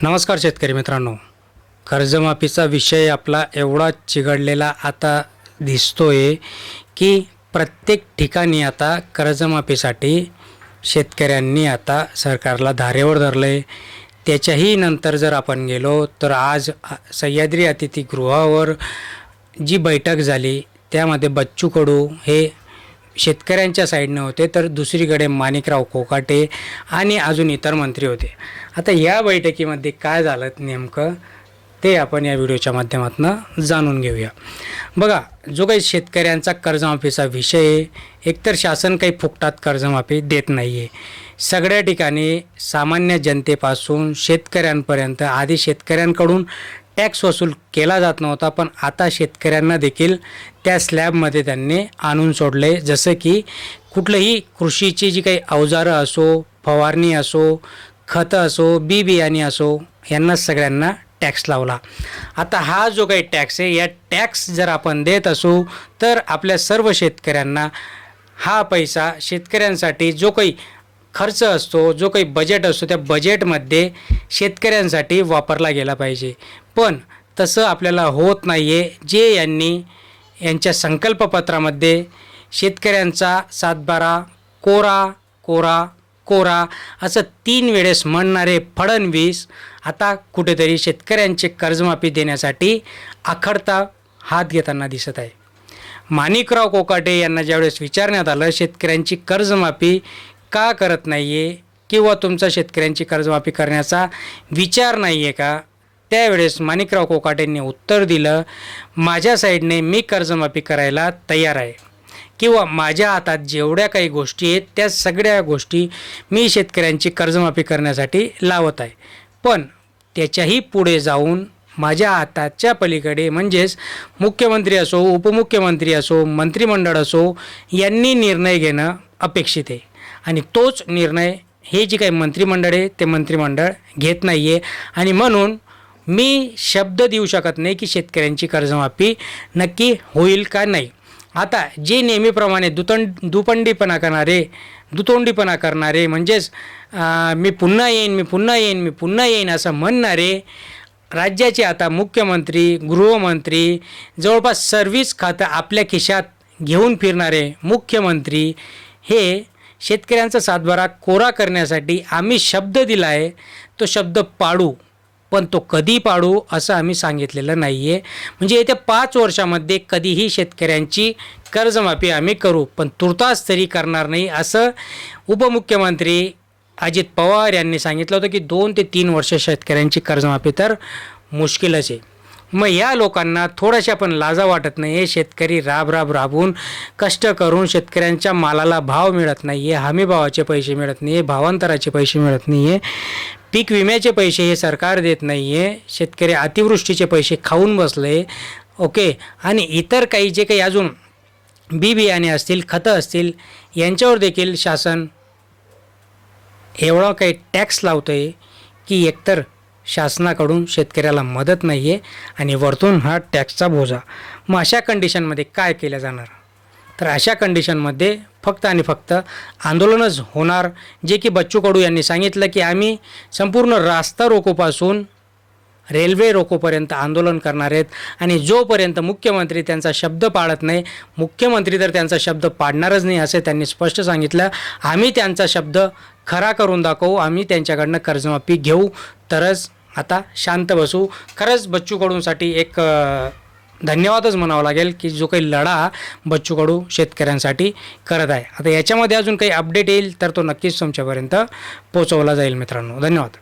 नमस्कार शेतकरी मित्रांनो. कर्जमाफीचा विषय आपला एवढा चिघडलेला आता दिसतोय की प्रत्येक ठिकाणी आता कर्जमाफीसाठी शेतकऱ्यांनी आता सरकारला धारेवर धरलं आहे त्याच्याही नंतर जर आपण गेलो तर आज सह्याद्री अतिथीगृहावर जी बैठक झाली त्यामध्ये बच्चू कडू हे शेतकऱ्यांच्या साईडनं होते तर दुसरीकडे माणिकराव कोकाटे आणि अजून इतर मंत्री होते. आता या बैठकीमध्ये काय झालं नेमकं ते आपण या व्हिडिओच्या माध्यमातून जाणून घेऊया. बघा जो काही शेतकऱ्यांचा कर्जमाफीचा विषय आहे एकतर शासन काही फुकटात कर्जमाफी देत नाही आहे सगळ्या ठिकाणी सामान्य जनतेपासून शेतकऱ्यांपर्यंत आधी शेतकऱ्यांकडून टॅक्स वसूल केला जात नव्हता पण आता शेतकऱ्यांना देखील त्या स्लॅबमध्ये त्यांनी आणून सोडले. जसं की कुठलंही कृषीची जी काही अवजारं असो फवारणी असो खतं असो बी बियाणे असो यांना सगळ्यांना टॅक्स लावला. आता हा जो काही टॅक्स आहे या टॅक्स जर आपण देत असू तर आपल्या सर्व शेतकऱ्यांना हा पैसा शेतकऱ्यांसाठी जो काही खर्च असतो जो काही बजेट असतो त्या बजेटमध्ये शेतकऱ्यांसाठी वापरला गेला पाहिजे. पण तसं आपल्याला होत नाही आहे जे यांनी यांच्या संकल्पपत्रामध्ये शेतकऱ्यांचा सातबारा कोरा कोरा कोरा असं तीन वेळेस म्हणणारे फडणवीस आता कुठेतरी शेतकऱ्यांचे कर्जमाफी देण्यासाठी आखडता हात घेताना दिसत आहे. माणिकराव कोकाटे यांना ज्यावेळेस विचारण्यात आलं शेतकऱ्यांची कर्जमाफी का करत नाही आहे किंवा तुमचा शेतकऱ्यांची कर्जमाफी करण्याचा विचार नाही आहे का? त्यावेळेस माणिकराव कोकाटेंनी उत्तर दिलं माझ्या साईडने मी कर्जमाफी करायला तयार आहे. किंवा माझ्या हातात जेवढ्या काही गोष्टी आहेत त्या सगळ्या गोष्टी मी शेतकऱ्यांची कर्जमाफी करण्यासाठी लावत आहे. पण त्याच्याही पुढे जाऊन माझ्या हाताच्या पलीकडे म्हणजेच मुख्यमंत्री असो उपमुख्यमंत्री असो मंत्रिमंडळ असो यांनी निर्णय घेणं अपेक्षित आहे. आणि तोच निर्णय हे जे काही मंत्रिमंडळ आहे ते मंत्रिमंडळ घेत नाही आहे आणि म्हणून मी शब्द देऊ शकत नाही की शेतकऱ्यांची कर्जमाफी नक्की होईल का नाही. आता जे नेहमीप्रमाणे दुतंड दुपंडीपणा करणारे दुतोंडीपणा करणारे म्हणजेच मी पुन्हा येईन मी पुन्हा येईन मी पुन्हा येईन असं म्हणणारे राज्याचे आता मुख्यमंत्री गृहमंत्री जवळपास सर्व्हिस खातं आपल्या खिशात घेऊन फिरणारे मुख्यमंत्री हे शेतकऱ्यांचा सातबारा कोरा करण्यासाठी आम्ही शब्द दिला आहे. तो शब्द पाडू पण तो कधी पाडू असं आम्ही सांगितलेलं नाही आहे म्हणजे येत्या पाच वर्षामध्ये कधीही शेतकऱ्यांची कर्जमाफी आम्ही करू पण तुर्तास तरी करणार नाही असं उपमुख्यमंत्री अजित पवार यांनी सांगितलं होतं की दोन ते तीन वर्ष शेतकऱ्यांची कर्जमाफी तर मुश्किलच आहे. मग या लोकांना थोड्याशा पण लाजा वाटत नाही. आहे शेतकरी राब राब राबून कष्ट करून शेतकऱ्यांच्या मालाला भाव मिळत नाही. आहे हमीभावाचे पैसे मिळत नाही. आहे भावांतराचे पैसे मिळत नाही. आहे पीक विम्याचे पैसे हे सरकार देत नाही. आहे शेतकरी अतिवृष्टीचे पैसे खाऊन बसले. ओके? आणि इतर काही जे काही अजून बी बियाणे असतील खतं असतील यांच्यावर देखील शासन एवढा काही टॅक्स लावतं आहे की एकतर शासनाकडून शेतकऱ्याला मदत नाही आहे आणि वरतून हा टॅक्सचा बोजा. मग अशा कंडिशनमध्ये काय केलं जाणार? तर अशा कंडिशनमध्ये फक्त आणि फक्त आंदोलनच होणार. जे की बच्चू कडू यांनी सांगितलं की आम्ही संपूर्ण रास्ता रोकोपासून रेल्वे रोकोपर्यंत आंदोलन करणार आहेत आणि जोपर्यंत मुख्यमंत्री त्यांचा शब्द पाळत नाही मुख्यमंत्री तर त्यांचा शब्द पाडणारच नाही असे त्यांनी स्पष्ट सांगितलं. आम्ही त्यांचा शब्द खरा करून दाखवू आम्ही त्यांच्याकडनं कर्जमाफी घेऊ. तरच आता शांत बसू. खरंच बच्चू कडूंसाठी एक धन्यवादच म्हणावं लागेल की जो काही लढा बच्चू कडू शेतकऱ्यांसाठी करत आहे. आता याच्यामध्ये अजून काही अपडेट येईल तर तो नक्कीच तुमच्यापर्यंत पोचवला जाईल मित्रांनो. धन्यवाद.